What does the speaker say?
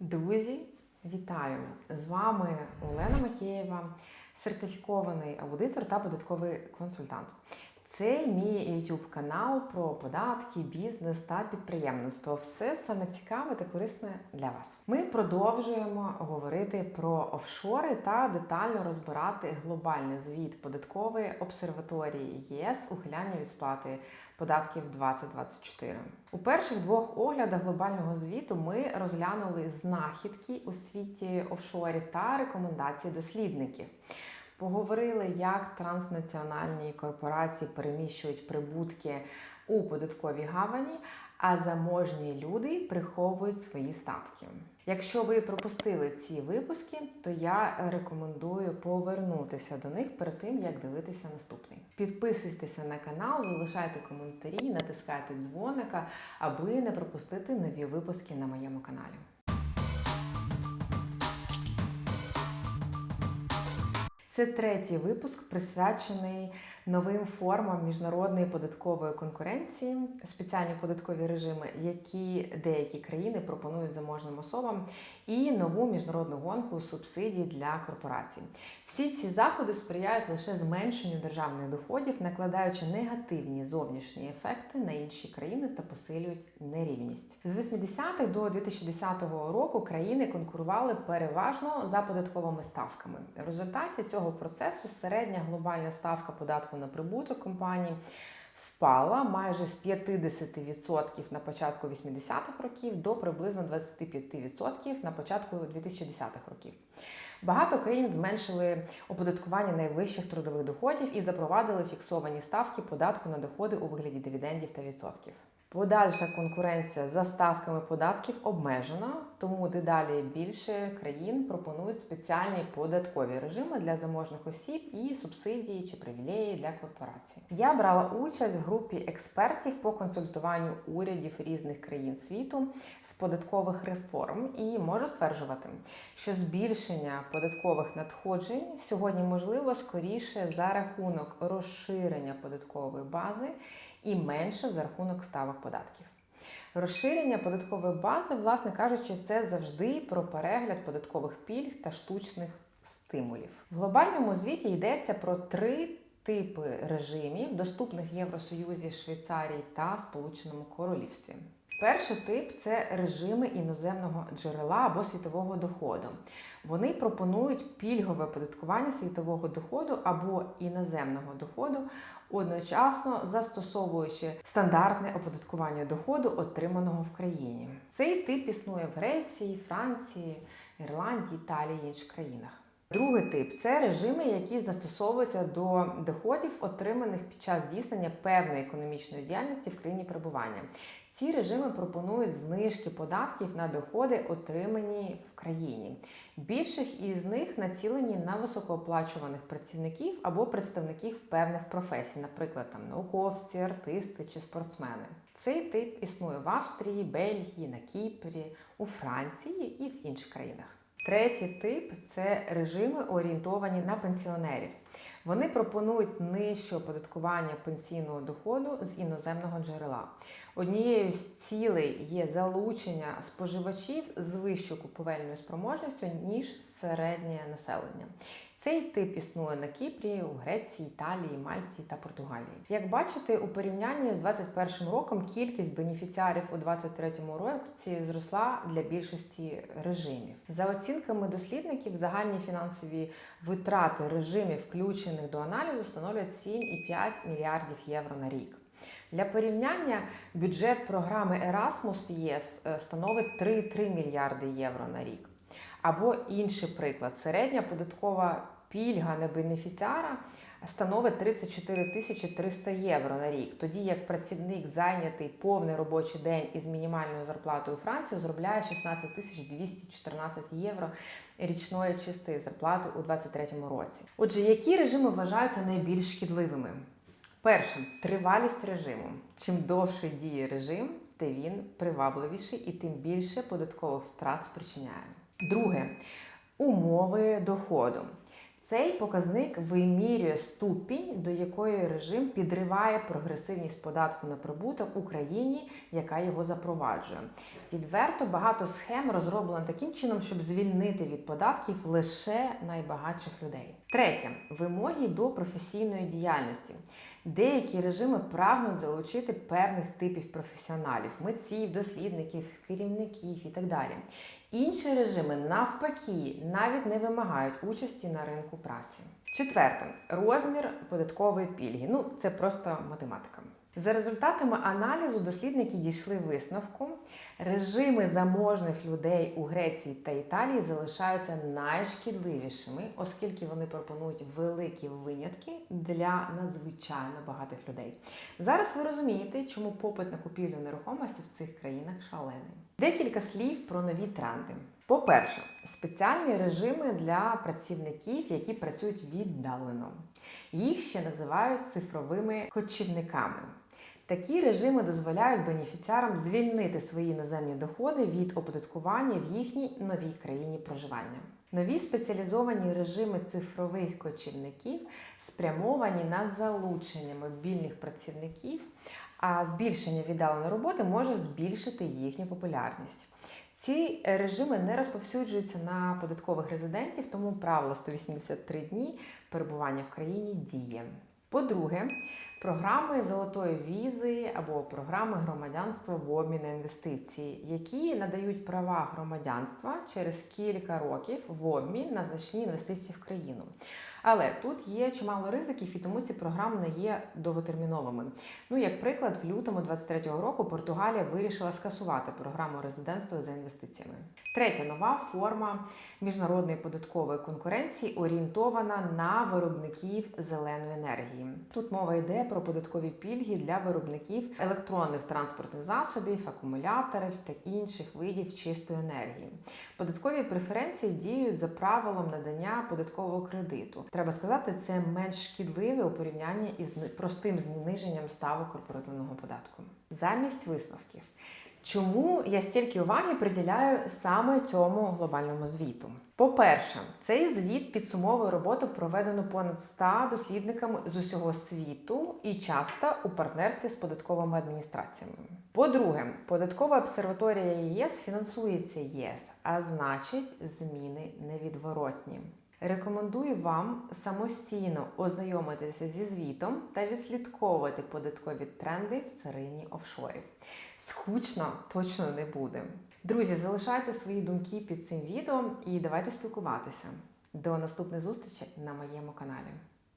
Друзі, вітаю! З вами Олена Макеєва, сертифікований аудитор та податковий консультант. Це мій YouTube канал про податки, бізнес та підприємництво. Все саме цікаве та корисне для вас. Ми продовжуємо говорити про офшори та детально розбирати глобальний звіт податкової обсерваторії ЄС ухиляння від сплати податків 2024. У перших двох оглядах глобального звіту ми розглянули знахідки у світі офшорів та рекомендації дослідників. Поговорили, як транснаціональні корпорації переміщують прибутки у податковій гавані, а заможні люди приховують свої статки. Якщо ви пропустили ці випуски, то я рекомендую повернутися до них перед тим, як дивитися наступний. Підписуйтеся на канал, залишайте коментарі, натискайте дзвоника, аби не пропустити нові випуски на моєму каналі. Це третій випуск, присвячений новим формам міжнародної податкової конкуренції, спеціальні податкові режими, які деякі країни пропонують заможним особам, і нову міжнародну гонку субсидій для корпорацій. Всі ці заходи сприяють лише зменшенню державних доходів, накладаючи негативні зовнішні ефекти на інші країни та посилюють нерівність. З 80-х до 2010 року країни конкурували переважно за податковими ставками. В результаті цього процесу середня глобальна ставка податку на прибуток компаній впала майже з 50% на початку 80-х років до приблизно 25% на початку 2010-х років. Багато країн зменшили оподаткування найвищих трудових доходів і запровадили фіксовані ставки податку на доходи у вигляді дивідендів та відсотків. Подальша конкуренція за ставками податків обмежена, тому дедалі більше країн пропонують спеціальні податкові режими для заможних осіб і субсидії чи привілеї для корпорацій. Я брала участь в групі експертів по консультуванню урядів різних країн світу з податкових реформ і можу стверджувати, що збільшення податкових надходжень сьогодні можливо скоріше за рахунок розширення податкової бази і менше за рахунок ставок податків. Розширення податкової бази, власне кажучи, це завжди про перегляд податкових пільг та штучних стимулів. В глобальному звіті йдеться про три типи режимів, доступних в Євросоюзі, Швейцарії та Сполученому Королівстві. Перший тип це режими іноземного джерела або світового доходу. Вони пропонують пільгове оподаткування світового доходу або іноземного доходу, одночасно застосовуючи стандартне оподаткування доходу, отриманого в країні. Цей тип існує в Греції, Франції, Ірландії, Італії інших країнах. Другий тип це режими, які застосовуються до доходів, отриманих під час здійснення певної економічної діяльності в країні перебування. Ці режими пропонують знижки податків на доходи, отримані в країні. Більших із них націлені на високооплачуваних працівників або представників певних професій, наприклад, там науковці, артисти чи спортсмени. Цей тип існує в Австрії, Бельгії, на Кіпрі, у Франції і в інших країнах. Третій тип це режими орієнтовані на пенсіонерів. Вони пропонують нижче оподаткування пенсійного доходу з іноземного джерела. Однією з цілей є залучення споживачів з вищою купувальною спроможністю, ніж середнє населення. Цей тип існує на Кіпрі, у Греції, Італії, Мальті та Португалії. Як бачите, у порівнянні з 2021 роком кількість бенефіціарів у 2023 році зросла для більшості режимів. За оцінками дослідників, загальні фінансові витрати режимів, включених до аналізу, становлять 7,5 мільярдів євро на рік. Для порівняння бюджет програми Erasmus в єС е, становить 3,3 мільярди євро на рік. Або інший приклад: середня податкова пільга на бенефіціара становить 34 тисячі 300 євро на рік, тоді як працівник зайнятий повний робочий день із мінімальною зарплатою Франції заробляє 16 тисяч 214 євро річної чистої зарплати у 2023 році. Отже, які режими вважаються найбільш шкідливими? Перше тривалість режиму. Чим довше діє режим, тим він привабливіший і тим більше податкових втрат спричиняє. Друге умови доходу. Цей показник вимірює ступінь, до якої режим підриває прогресивність податку на прибуток в Україні, яка його запроваджує. Відверто багато схем розроблено таким чином, щоб звільнити від податків лише найбагатших людей. Третє вимоги до професійної діяльності. Деякі режими прагнуть залучити певних типів професіоналів, митців, дослідників, керівників і так далі. Інші режими навпаки навіть не вимагають участі на ринку праці. Четверте розмір податкової пільги. Ну це просто математика. За результатами аналізу дослідники дійшли висновку, режими заможних людей у Греції та Італії залишаються найшкідливішими, оскільки вони пропонують великі винятки для надзвичайно багатих людей. Зараз ви розумієте, чому попит на купівлю нерухомості в цих країнах шалений. Декілька слів про нові тренди. По-перше, спеціальні режими для працівників, які працюють віддалено. Їх ще називають цифровими кочівниками. Такі режими дозволяють бенефіціарам звільнити свої іноземні доходи від оподаткування в їхній новій країні проживання. Нові спеціалізовані режими цифрових кочівників спрямовані на залучення мобільних працівників, а збільшення віддаленої роботи може збільшити їхню популярність. Ці режими не розповсюджуються на податкових резидентів, тому правило 183 дні перебування в країні діє. По-друге, програми золотої візи або програми громадянства в обмін на інвестиції, які надають права громадянства через кілька років в обмін на значні інвестиції в країну. Але тут є чимало ризиків, і тому ці програми не є довготерміновими. Ну, як приклад, в лютому 23-го року Португалія вирішила скасувати програму резидентства за інвестиціями. Третя нова форма міжнародної податкової конкуренції орієнтована на виробників зеленої енергії. Тут мова йде про податкові пільги для виробників електронних транспортних засобів, акумуляторів та інших видів чистої енергії. Податкові преференції діють за правилом надання податкового кредиту. Треба сказати, це менш шкідливе у порівнянні із простим зниженням ставок корпоративного податку. Замість висновків. Чому я стільки уваги приділяю саме цьому глобальному звіту? По-перше, цей звіт підсумовує роботу, проведену понад 100 дослідниками з усього світу і часто у партнерстві з податковими адміністраціями. По-друге, податкова обсерваторія ЄС фінансується ЄС, а значить, зміни невідворотні. Рекомендую вам самостійно ознайомитися зі звітом та відслідковувати податкові тренди в царині офшорів. Скучно точно не буде. Друзі, залишайте свої думки під цим відео і давайте спілкуватися. До наступної зустрічі на моєму каналі.